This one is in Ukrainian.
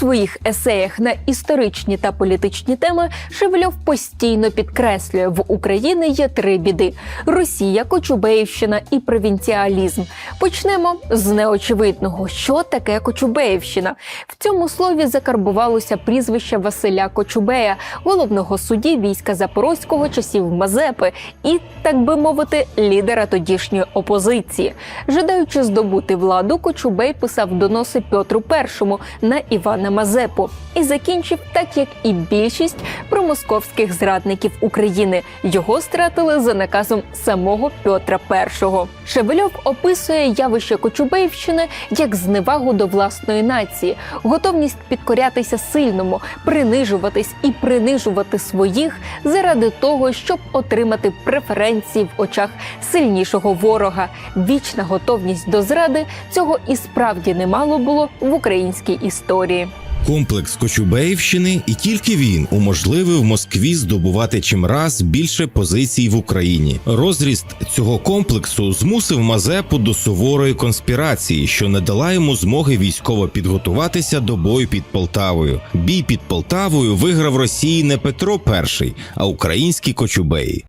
своїх есеях на історичні та політичні теми Шевельов постійно підкреслює: в Україні є три біди: Росія, Кочубеївщина і провінціалізм. Почнемо з неочевидного, що таке Кочубеївщина. В цьому слові закарбувалося прізвище Василя Кочубея, головного судді війська Запорозького часів Мазепи і, так би мовити, лідера тодішньої опозиції. Жадаючи здобути владу, Кочубей писав доноси Петру І на Івана Мазепу і закінчив так, як і більшість промосковських зрадників України. Його стратили за наказом самого Петра І. Шевельов описує явище Кочубеївщини як зневагу до власної нації, готовність підкорятися сильному, принижуватись і принижувати своїх заради того, щоб отримати преференції в очах сильнішого ворога. Вічна готовність до зради цього і справді немало було в українській історії. Комплекс Кочубеївщини, і тільки він уможливив Москві здобувати чимраз більше позицій в Україні. Розріст цього комплексу змусив Мазепу до суворої конспірації, що не дала йому змоги військово підготуватися до бою під Полтавою. Бій під Полтавою виграв Росії не Петро І, а українські кочубеї.